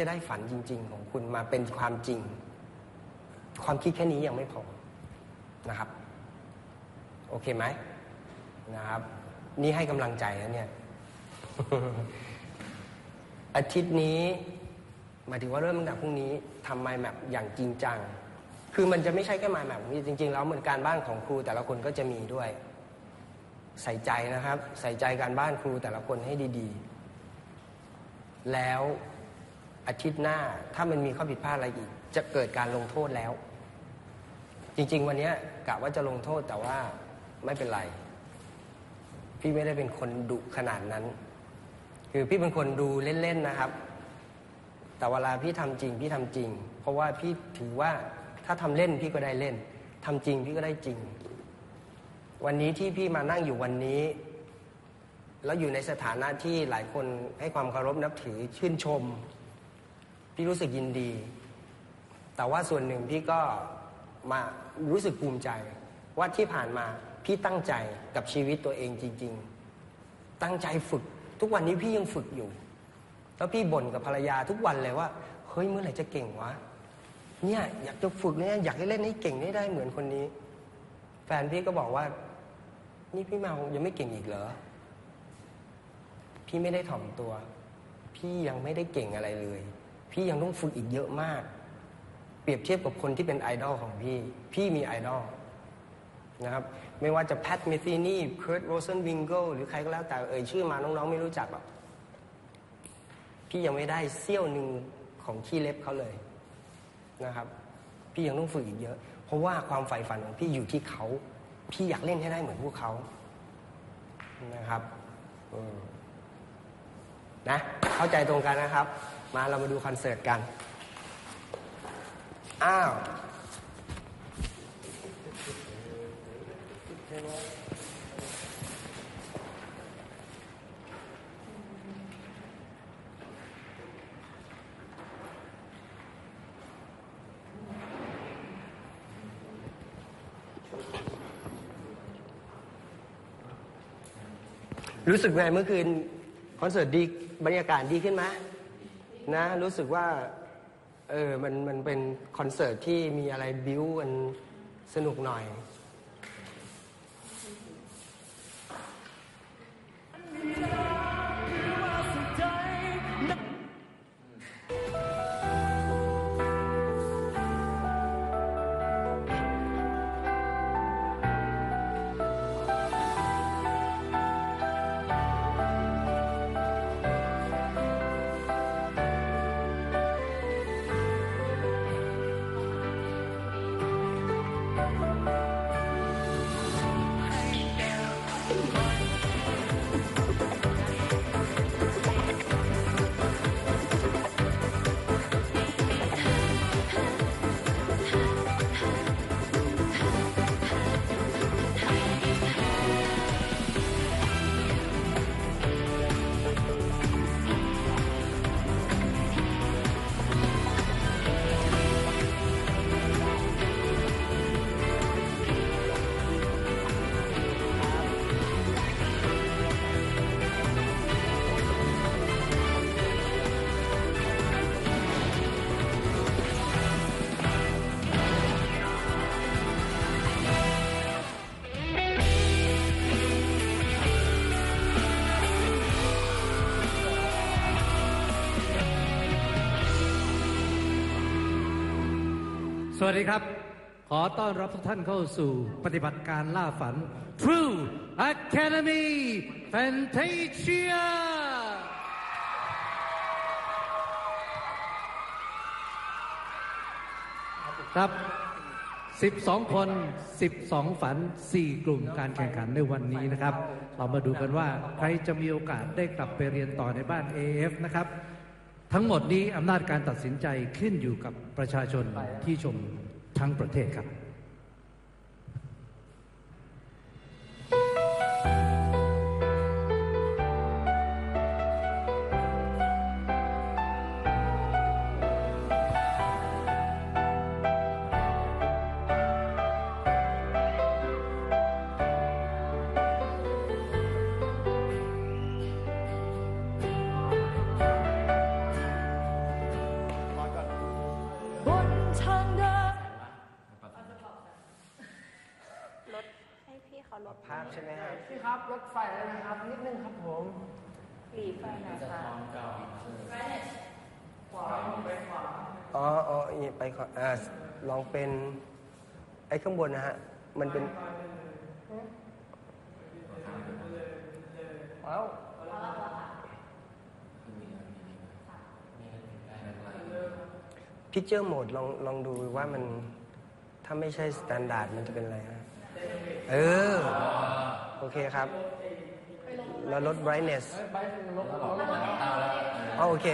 จะได้ฝันจริง ๆ ของคุณมาเป็นความจริง ความคิดแค่นี้ยังไม่พอนะครับ โอเคไหมนะครับ นี่ให้กำลังใจนะเนี่ย อาทิตย์นี้หมายถึงว่าเริ่มตั้งแต่พรุ่งนี้ทำไมแมปอย่างจริงจัง คือมันจะไม่ใช่แค่ไมล์แมปจริง ๆ แล้วเหมือนการบ้านของครูแต่ละคนก็จะมีด้วย ใส่ใจนะครับ ใส่ใจการบ้านครูแต่ละคนให้ดี ๆ แล้ว อาทิตย์หน้าถ้ามันมีข้อผิดพลาดอะไรอีก จะเกิดการลงโทษแล้ว จริง ๆ วันนี้กะว่าจะลงโทษแต่ว่าไม่เป็นไร พี่ไม่ได้เป็นคนดุขนาดนั้น คือพี่เป็นคนดูเล่น ๆ นะครับ แต่เวลาพี่ทำจริง พี่ทำจริง เพราะว่าพี่ถือว่าถ้าทำเล่นพี่ก็ได้เล่นทำจริงพี่ก็ได้จริง วันนี้ที่พี่มานั่งอยู่วันนี้แล้วอยู่ในสถานะที่หลายคนให้ความเคารพนับถือชื่นชม พี่รู้สึกยินดี แต่ว่าส่วนหนึ่งพี่ก็มารู้สึกภูมิใจ ว่าที่ผ่านมาพี่ตั้งใจกับชีวิตตัวเองจริง ๆ ตั้งใจฝึก ทุกวันนี้พี่ยังฝึกอยู่ แล้วพี่บ่นกับภรรยาทุกวันเลยว่า เฮ้ยเมื่อไหร่จะเก่งวะ เนี่ยอยากจะฝึกเนี่ยอยากให้เล่นให้เก่งให้ได้เหมือนคนนี้ แฟนพี่ก็บอกว่า นี่พี่มายังไม่เก่งอีกเหรอ พี่ไม่ได้ถ่อมตัว พี่ยังไม่ได้เก่งอะไรเลย พี่ยังต้องฝึกอีกเยอะมาก เปรียบเทียบกับคนที่เป็นไอดอลของพี่ พี่มีไอดอลนะครับไม่ว่าจะแพทเมธีนี่เคิร์ตโรเซนวิงเกิลหรือใครก็แล้วแต่เอ่ยชื่อมาน้องๆ ไม่รู้จักหรอกพี่ยังไม่ได้เสี้ยวหนึ่งของขี้เล็บเขาเลยนะครับ พี่ยังต้องฝึกอีกเยอะ เพราะว่าความใฝ่ฝันของพี่อยู่ที่เขา พี่อยากเล่นให้ได้เหมือนพวกเขานะครับ นะเข้าใจตรงกันนะครับ มาเรามาดูคอนเสิร์ตกัน อ้าวรู้สึกไงเมื่อคืนคอนเสิร์ตดี บรรยากาศดีขึ้นไหมนะ รู้สึกว่าเออมันมันเป็นคอนเสิร์ตที่มีอะไรบิ้วกันสนุกหน่อย Bye. วัสดีครับ ขอต้อนรับทุกท่านเข้าสู่ปฏิบัติการล่าฝัน True Academy Fantasia ครับ 12 คน 12 ฝัน 4 กลุ่มการแข่งขันในวันนี้นะครับ เรามาดูกันว่าใครจะมีโอกาสได้กลับไปเรียนต่อในบ้าน AF นะครับ ทั้งหมดนี้อำนาจการตัดสินใจขึ้นอยู่กับประชาชนที่ชมทั้งประเทศครับ เขาลดภาพใช่ไหมครับพี่ครับรถไฟแล้วนะครับนิดนึงครับผมหลีไฟหนะคะอ๋ออ๋อนี่ไปขออ่าลองเป็น ไอ้ข้างบนนะฮะ มันเป็นว้าวพิกเจอร์โหมดลองลองดูว่ามัน ถ้าไม่ใช่สแตนดาร์ดมันจะเป็นอะไรฮะ เออ โอเคครับ แล้วลด brightness ไปลบลบอ๋อโอเค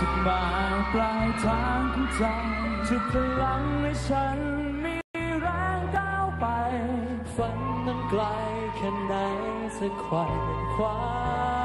จุดหมายปลายทางของใจจุดพลังให้ฉันมีแรงก้าวไป ฝันนั้นไกลแค่ไหนสักควายคว้า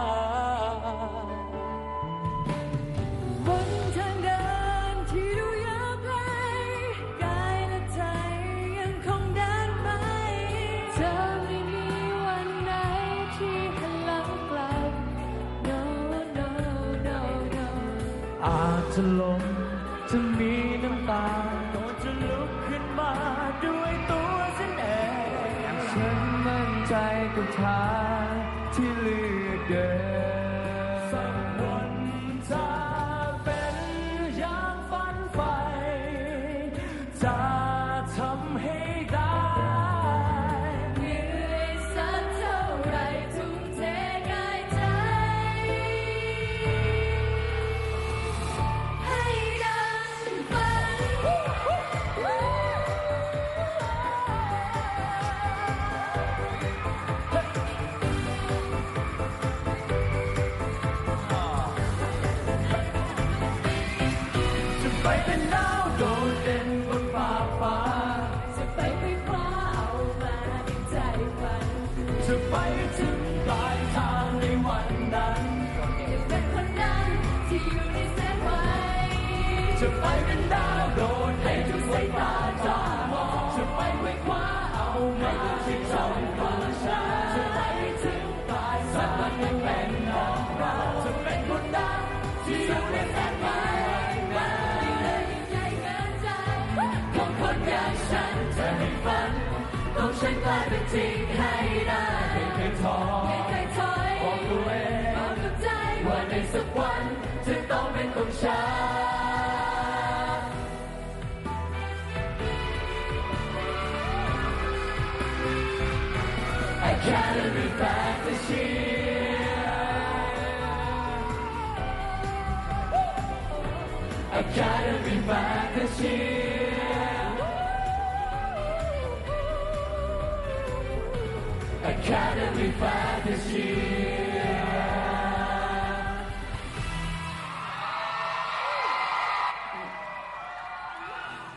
อาจจะล้มจะมีน้ำตาก็จะลุกขึ้นมาด้วยตัวฉันเองฉันมั่นใจกับทางที่เลือกเดิน Academy back this year. Academy back this year Academy back this year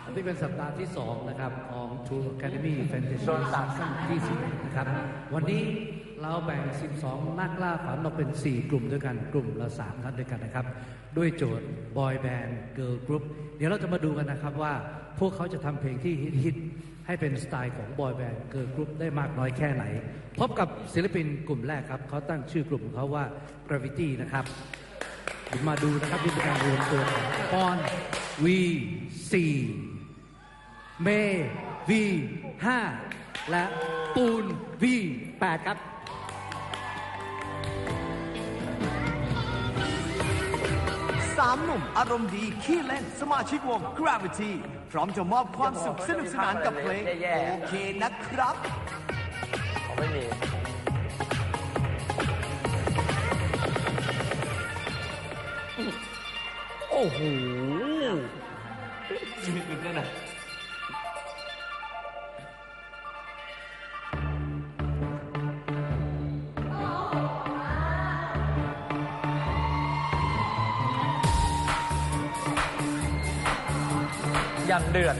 อันนี้เป็นสัปดาห์ที่ 2 นะครับ ของ True Academy Fantasy ซีซั่นที่11นะครับ วันนี้เราแบ่ง 12 นักล่าฝันออกเป็น 4 กลุ่มด้วยกัน กลุ่มละ3ท่านด้วยกันนะครับ ด้วยโจทย์ Boy Band Girl Group เดี๋ยวเราจะมาดูกันนะครับว่าพวกเขาจะทำเพลงที่ฮิตๆ ให้เป็นสไตล์ของบอยแบนด์เกิร์ลกรุ๊ปได้มากน้อยแค่ไหน พบกับศิลปินกลุ่มแรกครับ เขาตั้งชื่อกลุ่มของเขาว่า Gravity นะครับมาดูนะครับนี่เป็นการรวมตัวของปอนวีสี่เมวีห้าและปูนวีแปดครับามหนุ่มอารมณ์ดีขี้เล่น สมาชิกวง Gravity พร้อมจะมอบความสุขสนุกสนานกับเพลงแย่ๆโอเคนะครับผมไม่มี โอ้โหอ ย่างเดือด